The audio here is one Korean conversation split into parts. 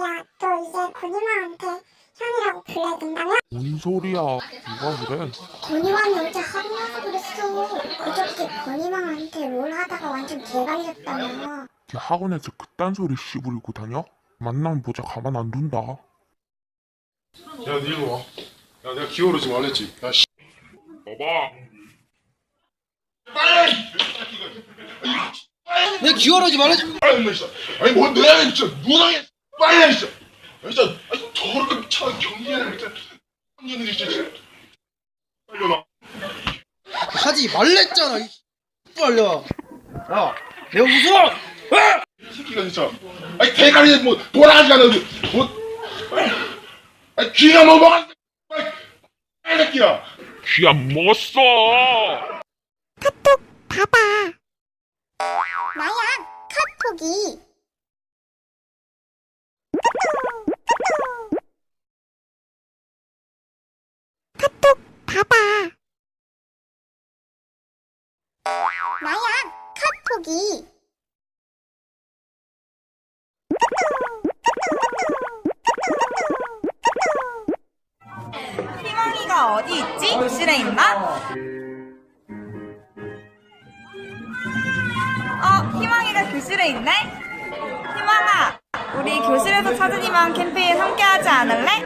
야, 너 이제 권희망한테 형이라고 불러야 된다며? 뭔 소리야? 누가 그래? 권희망이 어제 학원에서 그랬어. 그저께 권희망한테 롤 하다가 완전 개갈렸다며. 걔 학원에서 그딴 소리 씨부리고 다녀? 만나면 보자 가만 안 둔다. 야, 니 일로 와. 야, 내가 기어오르지 말랬지. 야, 씨. 봐봐. 내 기어러지 말라지. 빨리 임마, 진짜. 아니, 뭔 내가 진짜 누나게 빨리 진짜. 아, 진짜. 아니, 저렇게 미쳐 경기하는 진짜. 경기하는 진짜. 빨리 와. 하지 말랬잖아. 이 빨려. 야, 내가 무서워. 아! 이 새끼가 진짜. 아니, 대가리에 뭐 돌아가지가 않아. 뭐. 아니, 귀가 뭐 먹었어. 빨리. 새끼야. 귀안 먹었어. 나야, 카톡이. 카톡 봐봐. 나야, 카톡이. 희망이가 어디 있지? 교실에 있나? 어, 희망이가 교실에 있네? 희망아, 우리 교실에서 희망 캠페인 함께 하지 않을래?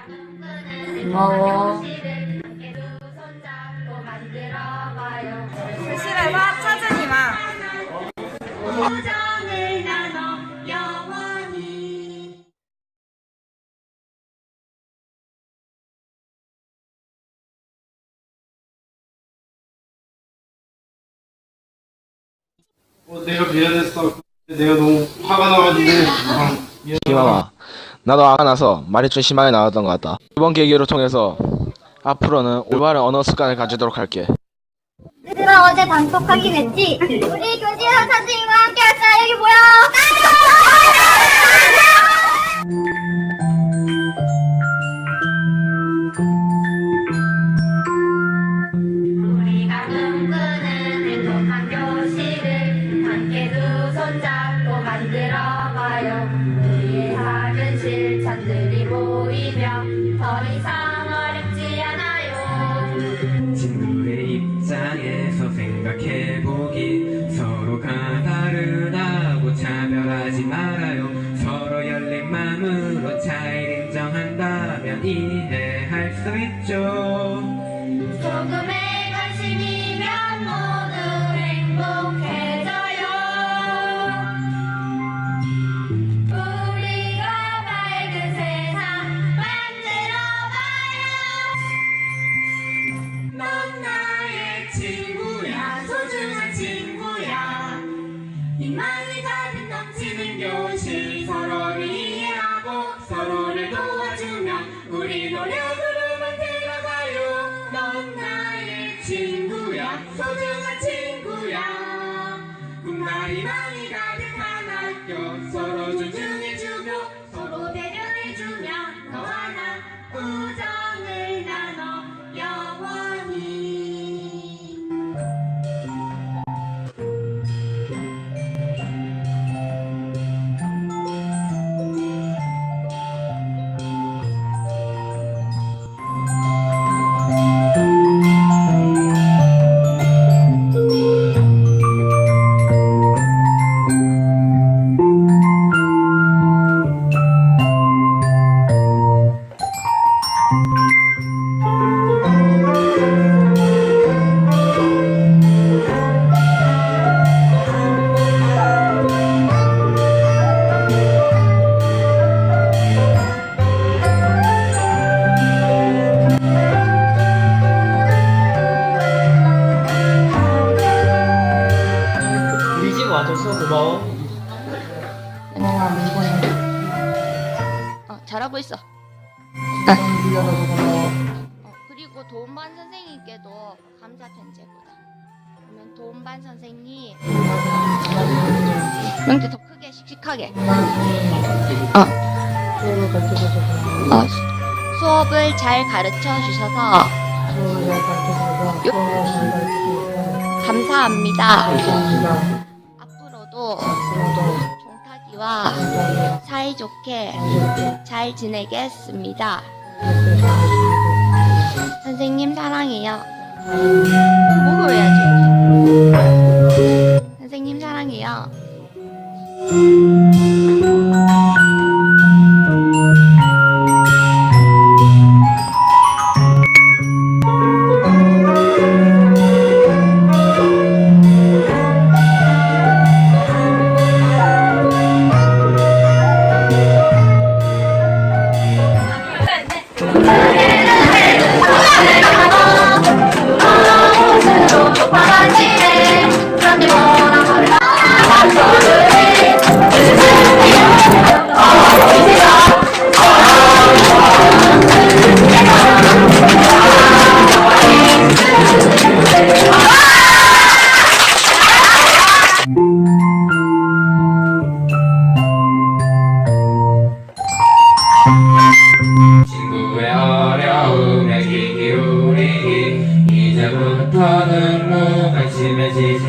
고마워. 교실에서 희망. 어, 내가 미안했어. 내가 너무 화가 나가지고. 희망아, 나도 화가 나서 말이 좀 심하게 나왔던 것 같다. 이번 계기를 통해서 앞으로는 올바른 언어 습관을 가지도록 할게. 얘들아, 어제 단톡하긴 했지? 우리 찾은 이와 함께 하자. 여기 모여. 있 꿈과 감사 편지해보자. 그러면 도움반 선생님 명태 더 크게 씩씩하게. 어. 어, 수- 수업을 잘 가르쳐 주셔서 감사합니다. 앞으로도 종탁이 모두와 사이좋게 잘 지내겠습니다. 선생님 사랑해요. 먹어야지. 선생님 사랑해요. 친구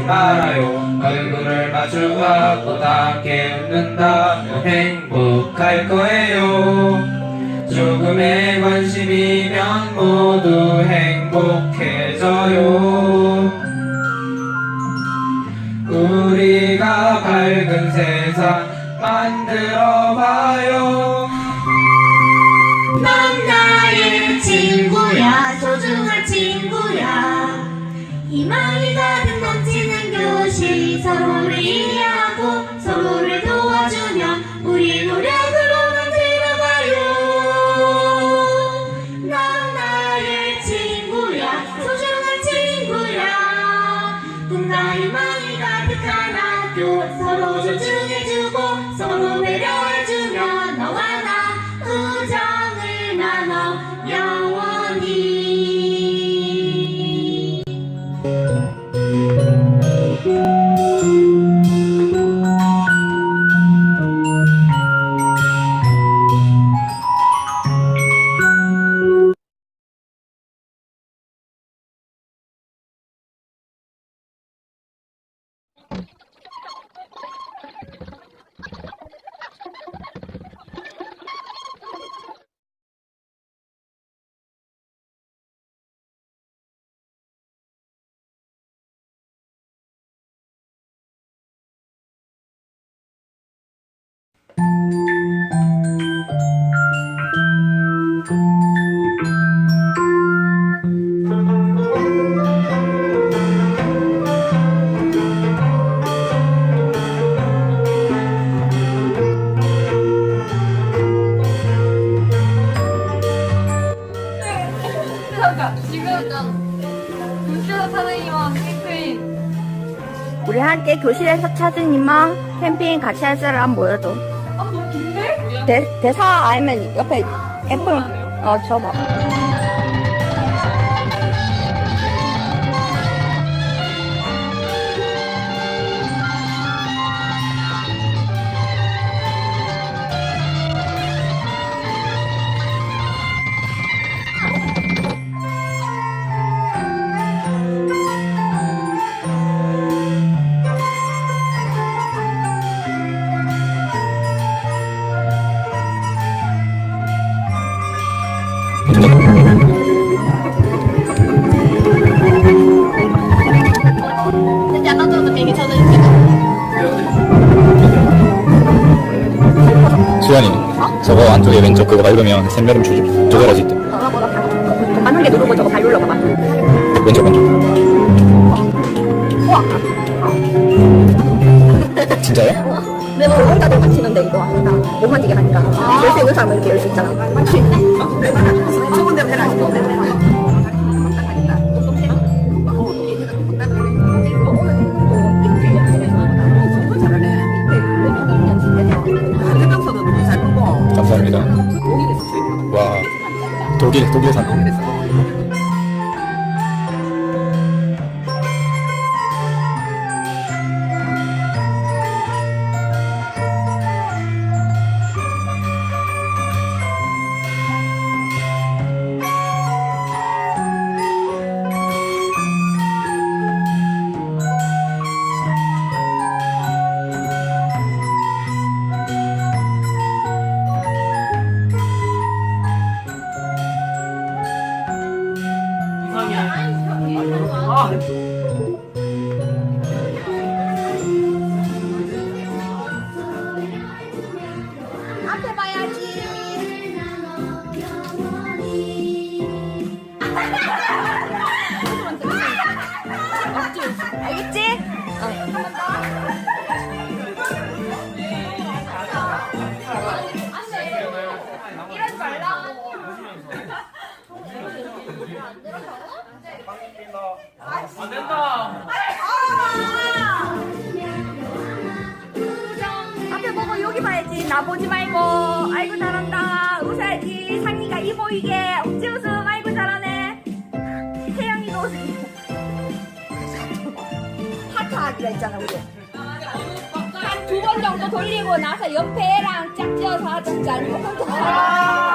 말아요 얼굴을 마주하고 다 함께 웃는다면 행복할 거예요. 조금의 관심이면 모두 행복해져요. 우리가 밝은 세상 만들어 봐요 꿈과 희망이 가득한 학교 서로 존중해주고 교실에서 찾은 희망 캠페인 같이 할 사람 모여도. 아, 너무 긴데? 대, 대사 아니면 옆에 애플, 어, 줘봐. 저거 안쪽에 왼쪽 그거 밟으면 조절, 조절할 수 있대. 한개 누르고 저거 발 눌러봐봐. 왼쪽 왼쪽. 진짜요? 내 몸을 혼자 너무 치는데 이거. 하니까 못 만지게 하니까. 열수 있는 사람은 이렇게 열수 있잖아. 좋은 대로 해라 독일 독일산 on. 안 된다. 앞에 보고 여기 봐야지. 나 보지 말고. 아이고 잘한다. 웃어야지. 상이가 이 보이게. 웃지 웃음. 아이고 잘하네. 태양이도 웃음. 파트 하기로 했잖아 우리. 한 두 번 정도 돌리고 나서 옆에랑 짝지어서 하던지 아니면 뭐, 뭐, 뭐.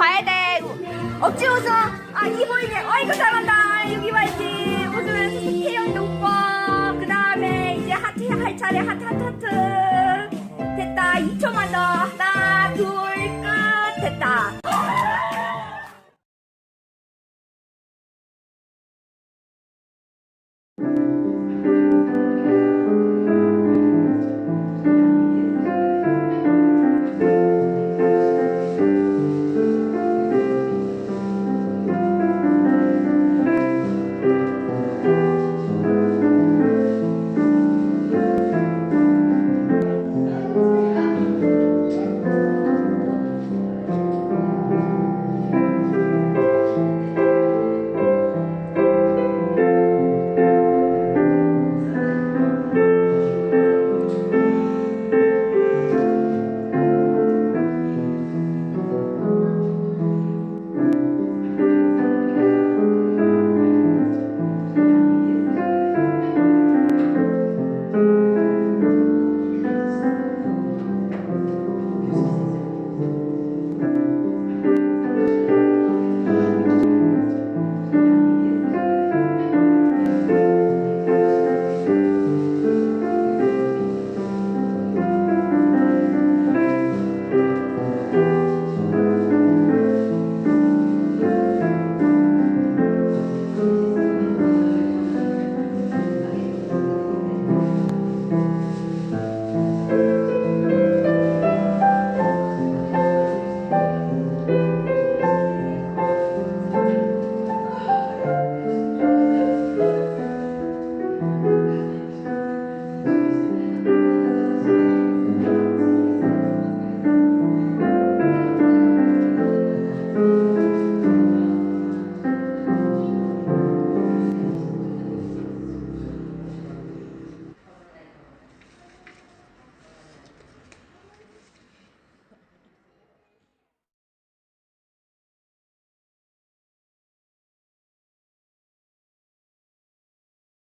봐야 돼. 억지 웃어. 아, 이 보이네. 어이구, 잘한다. 여기 봐야지. 웃으면 태영도 웃고. 그 다음에 이제 하트 할 차례. 하트, 하트, 하트. 됐다. 2초만 더. 하나, 둘, 끝. 됐다.